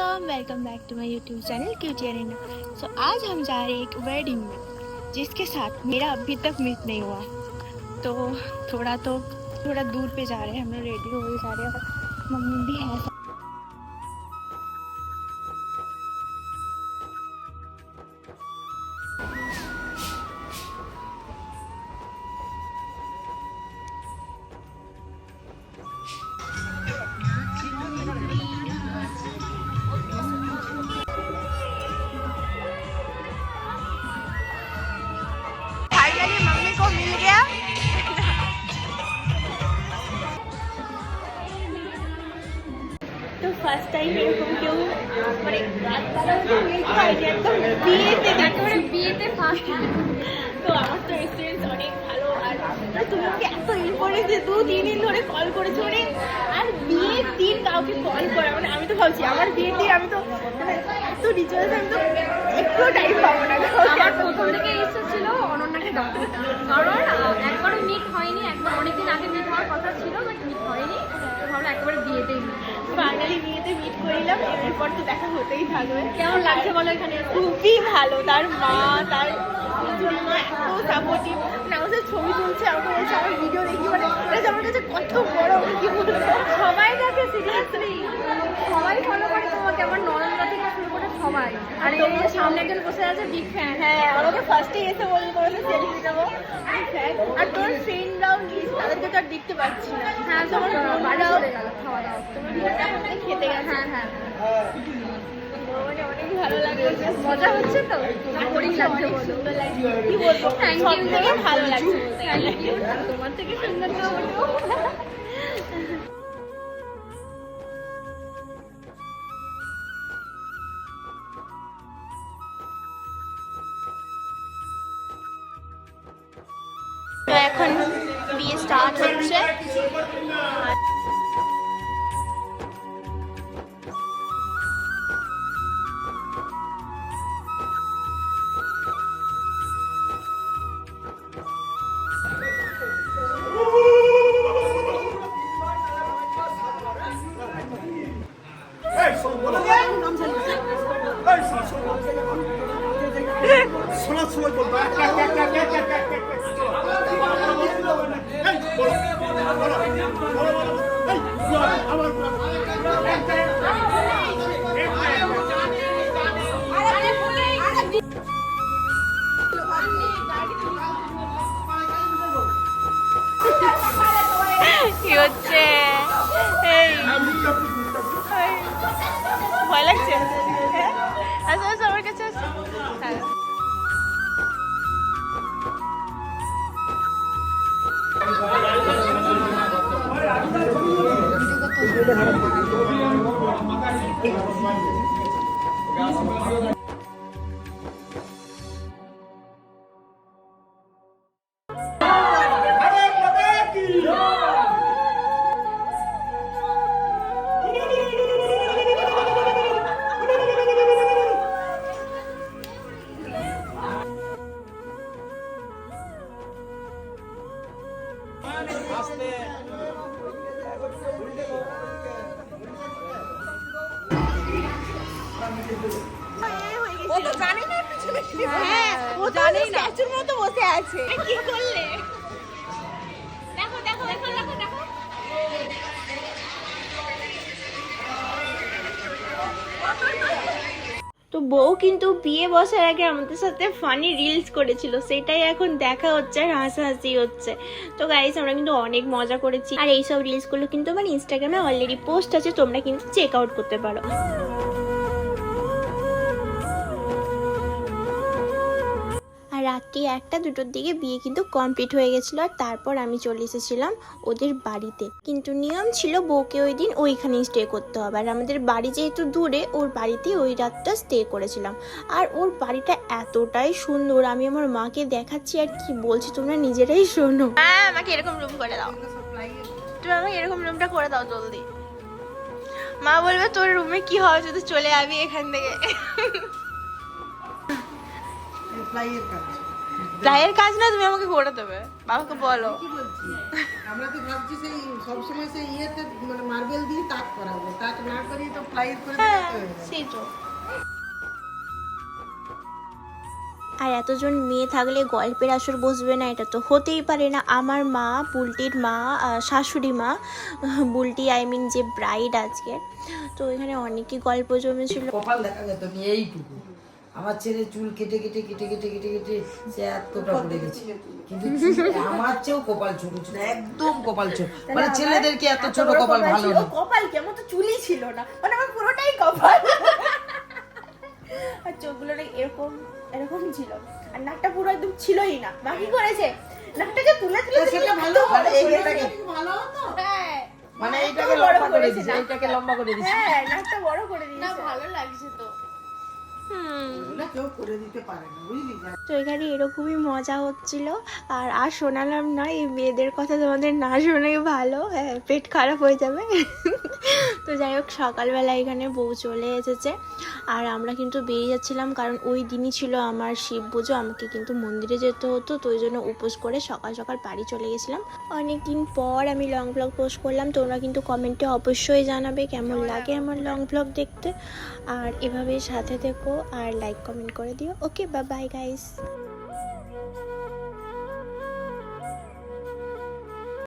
Welcome welcome back to my YouTube channel Cutie Arena so आज हम जा रहे हैं एक वेडिंग में, जिसके साथ मेरा अभी तक मीट नहीं हुआ। तो थोड़ा तो थोड़ा दूर पे जा रहे हैं, हम लोग रेडी हो जा रहे हैं। मम्मी भी है ফার্স্ট টাইম এরকম কেউ মানে বিয়েতে, একেবারে বিয়েতে ফার্স্ট তো আমার তো এক্সপিরিয়েন্স অনেক ভালো, আর তুমি এত ইয়ে করেছে দু তিন দিন ধরে কল করেছ মানে আর বিয়ের দিন কাউকে কল করা মানে আমি তো ভাবছি, আমার বিয়ের দিন আমি তো মানে এত রিচুয়ালস আমি তো একটু টাইম পাবো না আমার প্রথম থেকে ইচ্ছা ছিল অনন্যাকে ডাকার কারণ একবারও মিট হয়নি, একবার অনেকদিন আগে মিট হওয়ার কথা ছিল বাট মিট হয়নি। তো ভাবলাম একেবারে বিয়েতেই meet ফাইনালি বিয়েতে মিট করিলাম এরপর তো দেখা হতেই থাকবে। কেমন লাগছে বলো এখানে? খুবই ভালো তার মা তার মা এত সাপোর্টিভ মানে ছবি তুলছে আমাকে বলছে আমার ভিডিও দেখি মানে এটা আমার কাছে কত বড় আমি কি বলব? সবাই দেখে সিরিয়াসলি সবাই ফলো করে তোমাকে আমার নরমদা থেকে শুরু করে সবাই। আর এই সামনে একজন বসে আছে বিগ ফ্যান হ্যাঁ আমাকে ফার্স্টে এসে সেলফি নেব আর তোর ফ্রেন্ডরাও নিস তাদেরকে তো আর দেখতে পাচ্ছি না। হ্যাঁ তোমার তোমার বাড়ি বন্ধুরাও চলে গেল খাওয়া দাওয়া তোমার বোনটা কোথায় খেতে গেছে হ্যাঁ হ্যাঁ মানে অনেক ভালো লাগল মজা হচ্ছে তো? বোরিং লাগছে বলো। কি বলব? সব you. থেকে ভালো লাগছে। তোমার থেকে সুন্দর তো বলব এখন বিয়ে স্টার্ট হচ্ছে। শোনার সময় বলব হচ্ছে ভয় লাগছে? আচ্ছা আচ্ছা আমার কাছে আছে হ্যাঁ Gracias. ও তো জানে না পিছনে হ্যাঁ ও জানেই না। স্ট্যাচুর মতো বসে আছে। কি করলে? দেখো দেখো দেখো দেখো দেখো। তো বউ কিন্তু বিয়ে বসার আগে আমাদের সাথে ফানি রিলস করেছিল। সেটাই এখন দেখা হচ্ছে আর হাসাহাসি হচ্ছে। তো গাইস আমরা কিন্তু অনেক মজা করেছি। আর এইসব রিলসগুলো কিন্তু আমার ইনস্টাগ্রামে অলরেডি পোস্ট আছে তোমরা কিন্তু চেক আউট করতে পারো। রাত্রি একটা দুটোর দিকে বিয়ে কিন্তু কমপ্লিট হয়ে গেছিল আর তারপর আমি চলে এসেছিলাম ওদের বাড়িতে। কিন্তু নিয়ম ছিল বউকে ওই দিন ওইখানেই স্টে করতে হবে। আর আমাদের বাড়ি যেহেতু দূরে, ওর বাড়িতে ওই রাতটা স্টে করেছিলাম। আর ওর বাড়িটা এতটাই সুন্দর, আমি আমার মাকে দেখাচ্ছি আর কি বলছি তোমরা নিজেরাই শোনো। হ্যাঁ আমাকে এরকম রুম করে দাও। তুমি আমাকে এরকম রুমটা করে দাও জলদি। মা বলবে তোর রুমে কি হবে শুধু চলে যাবি এখান থেকে। ফ্লাইয়ের কাজ। রায়ের কাজ না তুমি আমাকে করে দেবে। বাবাকে বলো। কি বলছি? আমরা তো ভাবছি সেই সবসময় সেই ইয়েতে মানে মার্বেল দিয়ে তাক করাবো তাক না করিয়ে তো প্লাইট করে হ্যাঁ দিতে সেই তো। আর এতজন মেয়ে থাকলে গল্পের আসর বসবে না এটা তো হতেই পারে না। আমার মা বুলটির মা শাশুড়ি মা বুলটি আই মিন যে ব্রাইড আজকে। তো এখানে অনেকই গল্প জমেছিল। কপাল দেখা যেত এইটুকু। আমার ছেলে চুল কেটে কেটে কেটে কেটে কেটে কেটে সে এতটা পড়ে গেছে। কিন্তু আমার চেয়েও কপাল ছোট ছিল একদম কপাল ছোট। মানে ছেলেদেরকে এত ছোট কপাল ভালো না। কপাল কেমন তো চুলই ছিল না। মানে আমার পুরোটাই কপাল। আর চোখগুলো এরকম এরকম ছিল। আর নাকটা পুরো একদম ছিলই না। বাকি করেছে? নাকটাকে তুলে তুলে সেটা ভালো মানে এইটাকে ভালো হতো? হ্যাঁ। মানে এইটাকে লম্বা করে। এইটাকে লম্বা করে দিছে হ্যাঁ নাকটা বড় করে দিয়েছে। না ভালো লাগছে তো। তো এখানে এরকমই মজা হচ্ছিল। আর আর শোনালাম না এই মেয়েদের কথা তোমাদের না শোনাই ভালো হ্যাঁ পেট খারাপ হয়ে যাবে। তো যাই হোক, সকালবেলা এখানে বউ চলে এসেছে। আর আমরা কিন্তু বেরিয়ে যাচ্ছিলাম কারণ ওই দিনই ছিল আমার শিব পুজো। আমাকে কিন্তু মন্দিরে যেতে হতো, তো ওই জন্য উপোস করে সকাল সকাল বাড়ি চলে গেছিলাম। অনেক দিন পর আমি লং ব্লগ পোস্ট করলাম, তোমরা কিন্তু কমেন্টে অবশ্যই জানাবে কেমন লাগে আমার লং ব্লগ দেখতে। আর এভাবে সাথে থেকো আর লাইক কমেন্ট করে দিও। ওকে বা বাই গাইস